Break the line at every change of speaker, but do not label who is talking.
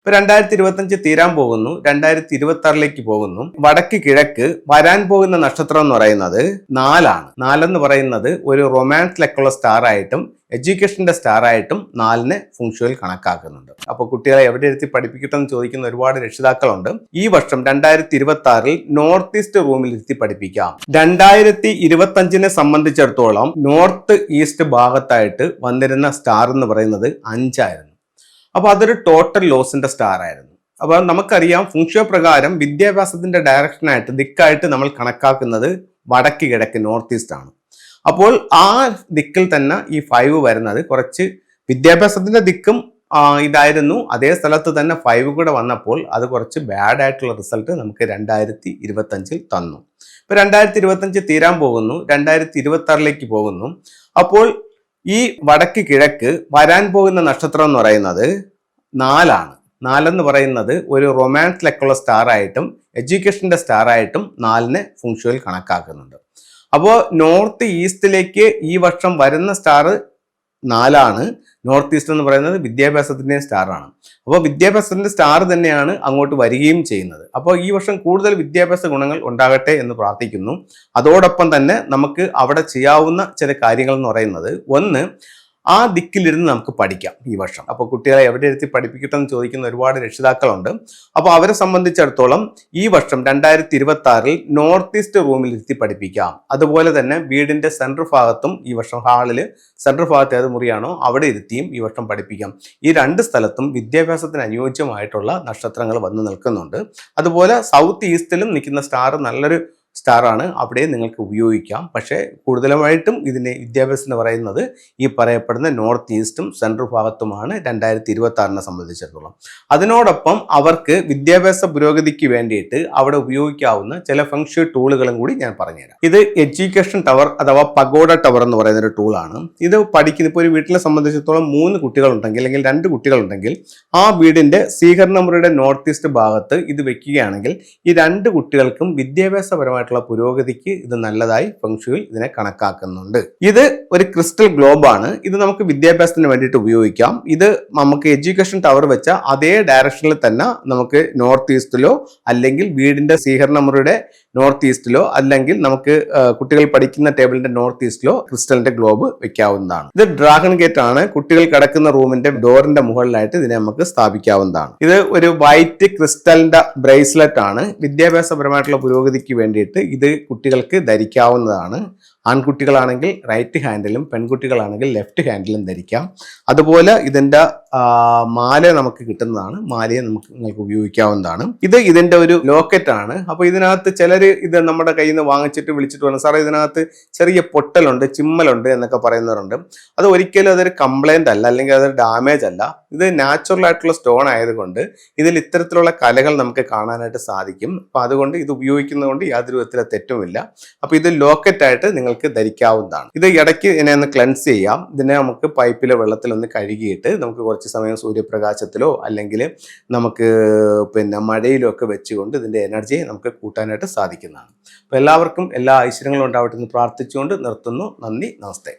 ഇപ്പൊ രണ്ടായിരത്തി ഇരുപത്തഞ്ച് തീരാൻ പോകുന്നു രണ്ടായിരത്തി ഇരുപത്തി ആറിലേക്ക് പോകുന്നു. വടക്ക് കിഴക്ക് വരാൻ പോകുന്ന നക്ഷത്രം എന്ന് പറയുന്നത് നാലാണ്. നാലെന്ന് പറയുന്നത് ഒരു റൊമാൻസിലൊക്കെയുള്ള സ്റ്റാർ ആയിട്ടും എഡ്യൂക്കേഷന്റെ സ്റ്റാർ ആയിട്ടും നാലിനെ ഫുങ്ഷുവൽ കണക്കാക്കുന്നുണ്ട്. അപ്പോൾ കുട്ടികളെ എവിടെ ഇരുത്തി പഠിപ്പിക്കട്ടെന്ന് ചോദിക്കുന്ന ഒരുപാട് രക്ഷിതാക്കളുണ്ട്. ഈ വർഷം രണ്ടായിരത്തി ഇരുപത്തി ആറിൽ നോർത്ത് ഈസ്റ്റ് റൂമിൽ ഇരുത്തി പഠിപ്പിക്കാം. രണ്ടായിരത്തി ഇരുപത്തി അഞ്ചിനെ സംബന്ധിച്ചിടത്തോളം നോർത്ത് ഈസ്റ്റ് ഭാഗത്തായിട്ട് വന്നിരുന്ന സ്റ്റാർ എന്ന് പറയുന്നത് അഞ്ചായിരുന്നു. അപ്പോൾ അതൊരു ടോട്ടൽ ലോസിന്റെ സ്റ്റാർ ആയിരുന്നു. അപ്പോൾ നമുക്കറിയാം ഫുങ്ഷോ പ്രകാരം വിദ്യാഭ്യാസത്തിന്റെ ഡയറക്ഷനായിട്ട് ദിക്കായിട്ട് നമ്മൾ കണക്കാക്കുന്നത് വടക്ക് കിഴക്ക് നോർത്ത് ഈസ്റ്റ് ആണ്. അപ്പോൾ ആ ദിക്കിൽ തന്നെ ഈ ഫൈവ് വരുന്നത് കുറച്ച് വിദ്യാഭ്യാസത്തിന്റെ ദിക്കും ഇതായിരുന്നു. അതേ സ്ഥലത്ത് തന്നെ ഫൈവ് കൂടെ വന്നപ്പോൾ അത് കുറച്ച് ബാഡ് ആയിട്ടുള്ള റിസൾട്ട് നമുക്ക് രണ്ടായിരത്തി ഇരുപത്തഞ്ചിൽ തന്നു. ഇപ്പൊ രണ്ടായിരത്തി ഇരുപത്തഞ്ച് തീരാൻ പോകുന്നു. രണ്ടായിരത്തി ഇരുപത്തി ആറിലേക്ക് പോകുന്നു. അപ്പോൾ ഈ വടക്ക് കിഴക്ക് വരാൻ പോകുന്ന നക്ഷത്രം എന്ന് പറയുന്നത് നാലാണ്. നാലെന്ന് പറയുന്നത് ഒരു റൊമാൻസിലൊക്കെയുള്ള സ്റ്റാർ ആയിട്ടും എഡ്യൂക്കേഷന്റെ സ്റ്റാർ ആയിട്ടും നാലിനെ ഫുങ്ഷുവൽ കണക്കാക്കുന്നുണ്ട്. അപ്പോൾ നോർത്ത് ഈസ്റ്റിലേക്ക് ഈ വർഷം വരുന്ന സ്റ്റാർ നാലാണ്. നോർത്ത് ഈസ്റ്റ് എന്ന് പറയുന്നത് വിദ്യാഭ്യാസത്തിന്റെ സ്റ്റാറാണ്. അപ്പോൾ വിദ്യാഭ്യാസത്തിന്റെ സ്റ്റാർ തന്നെയാണ് അങ്ങോട്ട് വരികയും ചെയ്യുന്നത്. അപ്പോൾ ഈ വർഷം കൂടുതൽ വിദ്യാഭ്യാസ ഗുണങ്ങൾ ഉണ്ടാകട്ടെ എന്ന് പ്രാർത്ഥിക്കുന്നു. അതോടൊപ്പം തന്നെ നമുക്ക് അവിടെ ചെയ്യാവുന്ന ചില കാര്യങ്ങൾ എന്ന് പറയുന്നത് ഒന്ന് ആ ദിക്കിലിരുന്ന് നമുക്ക് പഠിക്കാം ഈ വർഷം. അപ്പോൾ കുട്ടികളെ എവിടെ ഇരുത്തി പഠിപ്പിക്കട്ടെ എന്ന് ചോദിക്കുന്ന ഒരുപാട് രക്ഷിതാക്കളുണ്ട്. അപ്പോൾ അവരെ സംബന്ധിച്ചിടത്തോളം ഈ വർഷം രണ്ടായിരത്തി ഇരുപത്തി ആറിൽ നോർത്ത് ഈസ്റ്റ് റൂമിൽ ഇരുത്തി പഠിപ്പിക്കാം. അതുപോലെ തന്നെ വീടിന്റെ സെൻട്രൽ ഭാഗത്തും ഈ വർഷം ഹാളിൽ സെൻട്രൽ ഭാഗത്ത് ഏത് മുറിയാണോ അവിടെ ഇരുത്തിയും ഈ വർഷം പഠിപ്പിക്കാം. ഈ രണ്ട് സ്ഥലത്തും വിദ്യാഭ്യാസത്തിന് അനുയോജ്യമായിട്ടുള്ള നക്ഷത്രങ്ങൾ വന്നു നിൽക്കുന്നുണ്ട്. അതുപോലെ സൗത്ത് ഈസ്റ്റിലും നിൽക്കുന്ന സ്റ്റാർ നല്ലൊരു സ്റ്റാർ ആണ് അവിടെ നിങ്ങൾക്ക് ഉപയോഗിക്കാം. പക്ഷേ കൂടുതലുമായിട്ടും ഇതിന് വിദ്യാഭ്യാസം എന്ന് പറയുന്നത് ഈ പറയപ്പെടുന്ന നോർത്ത് ഈസ്റ്റും സെൻട്രൽ ഭാഗത്തുമാണ് രണ്ടായിരത്തി ഇരുപത്തി സംബന്ധിച്ചിടത്തോളം. അതിനോടൊപ്പം അവർക്ക് വിദ്യാഭ്യാസ പുരോഗതിക്ക് വേണ്ടിയിട്ട് അവിടെ ഉപയോഗിക്കാവുന്ന ചില ഫംഗ്ഷൻ ടൂളുകളും കൂടി ഞാൻ പറഞ്ഞുതരാം. ഇത് എഡ്യൂക്കേഷൻ ടവർ അഥവാ പഗോഡ ടവർ എന്ന് പറയുന്ന ഒരു ടൂളാണ്. ഇത് പഠിക്കുന്ന ഇപ്പോൾ ഒരു വീട്ടിലെ സംബന്ധിച്ചിടത്തോളം മൂന്ന് കുട്ടികളുണ്ടെങ്കിൽ അല്ലെങ്കിൽ രണ്ട് കുട്ടികളുണ്ടെങ്കിൽ ആ വീടിന്റെ സ്വീകരണ മുറിയുടെ നോർത്ത് ഈസ്റ്റ് ഭാഗത്ത് ഇത് വെക്കുകയാണെങ്കിൽ ഈ രണ്ട് കുട്ടികൾക്കും വിദ്യാഭ്യാസപരമായിട്ടുള്ള പുരോഗതിക്ക് ഇത് നല്ലതായി ഫംഗ്ഷുവിൽ ഇതിനെ കണക്കാക്കുന്നുണ്ട്. ഇത് ഒരു ക്രിസ്റ്റൽ ഗ്ലോബ് ആണ്. ഇത് നമുക്ക് വിദ്യാഭ്യാസത്തിന് വേണ്ടിയിട്ട് ഉപയോഗിക്കാം. ഇത് നമുക്ക് എഡ്യൂക്കേഷൻ ടവർ വെച്ച അതേ ഡയറക്ഷനിൽ തന്നെ നമുക്ക് നോർത്ത് ഈസ്റ്റിലോ അല്ലെങ്കിൽ വീടിന്റെ സ്വീകരണ മുറിയുടെ നോർത്ത് ഈസ്റ്റിലോ അല്ലെങ്കിൽ നമുക്ക് കുട്ടികൾ പഠിക്കുന്ന ടേബിളിന്റെ നോർത്ത് ഈസ്റ്റിലോ ക്രിസ്റ്റലിന്റെ ഗ്ലോബ് വെക്കാവുന്നതാണ്. ഇത് ഡ്രാഗൺ ഗേറ്റ് ആണ്. കുട്ടികൾ കിടക്കുന്ന റൂമിന്റെ ഡോറിന്റെ മുകളിലായിട്ട് ഇതിനെ നമുക്ക് സ്ഥാപിക്കാവുന്നതാണ്. ഇത് ഒരു വൈറ്റ് ക്രിസ്റ്റലിന്റെ ബ്രേസ്ലെറ്റ് ആണ്. വിദ്യാഭ്യാസപരമായിട്ടുള്ള പുരോഗതിക്ക് വേണ്ടിയിട്ട് ഇത് കുട്ടികൾക്ക് ധരിക്കാവുന്നതാണ്. ആൺകുട്ടികളാണെങ്കിൽ റൈറ്റ് ഹാൻഡിലും പെൺകുട്ടികളാണെങ്കിൽ ലെഫ്റ്റ് ഹാൻഡിലും ധരിക്കാം. അതുപോലെ ഇതിന്റെ മാല നമുക്ക് കിട്ടുന്നതാണ്. മാലയെ നമുക്ക് നിങ്ങൾക്ക് ഉപയോഗിക്കാവുന്നതാണ്. ഇത് ഇതിന്റെ ഒരു ലോക്കറ്റ് ആണ് അപ്പോൾ ഇതിനകത്ത് ഇത് നമ്മുടെ കയ്യിൽ നിന്ന് വാങ്ങിച്ചിട്ട് വിളിച്ചിട്ട് പറഞ്ഞു സാറേ ഇതിനകത്ത് ചെറിയ പൊട്ടലുണ്ട് ചിമ്മലുണ്ട് എന്നൊക്കെ പറയുന്നവരുണ്ട്. അത് ഒരിക്കലും അതൊരു കംപ്ലൈന്റ് അല്ല അല്ലെങ്കിൽ അതൊരു ഡാമേജ് അല്ല. ഇത് നാച്ചുറൽ ആയിട്ടുള്ള സ്റ്റോൺ ആയതുകൊണ്ട് ഇതിൽ ഇത്തരത്തിലുള്ള കലകൾ നമുക്ക് കാണാനായിട്ട് സാധിക്കും. അപ്പോൾ അതുകൊണ്ട് ഇത് ഉപയോഗിക്കുന്നതുകൊണ്ട് യാതൊരു വിധത്തിലെ തെറ്റുമില്ല. അപ്പോൾ ഇത് ലോക്കറ്റായിട്ട് നിങ്ങൾക്ക് ധരിക്കാവുന്നതാണ്. ഇത് ഇടയ്ക്ക് ഇതിനെ ഒന്ന് ക്ലെൻസ് ചെയ്യാം. ഇതിനെ നമുക്ക് പൈപ്പിലെ വെള്ളത്തിൽ ഒന്ന് കഴുകിയിട്ട് നമുക്ക് കുറച്ച് സമയം സൂര്യപ്രകാശത്തിലോ അല്ലെങ്കിൽ നമുക്ക് പിന്നെ മഴയിലോ ഒക്കെ വെച്ചുകൊണ്ട് ഇതിന്റെ എനർജിയെ നമുക്ക് കൂട്ടാനായിട്ട് സാധിക്കുന്നതാണ്. അപ്പോൾ എല്ലാവർക്കും എല്ലാ ഐശ്വര്യങ്ങളും ഉണ്ടാവട്ടെ എന്ന് പ്രാർത്ഥിച്ചുകൊണ്ട് നിർത്തുന്നു. നന്ദി നമസ്തേ.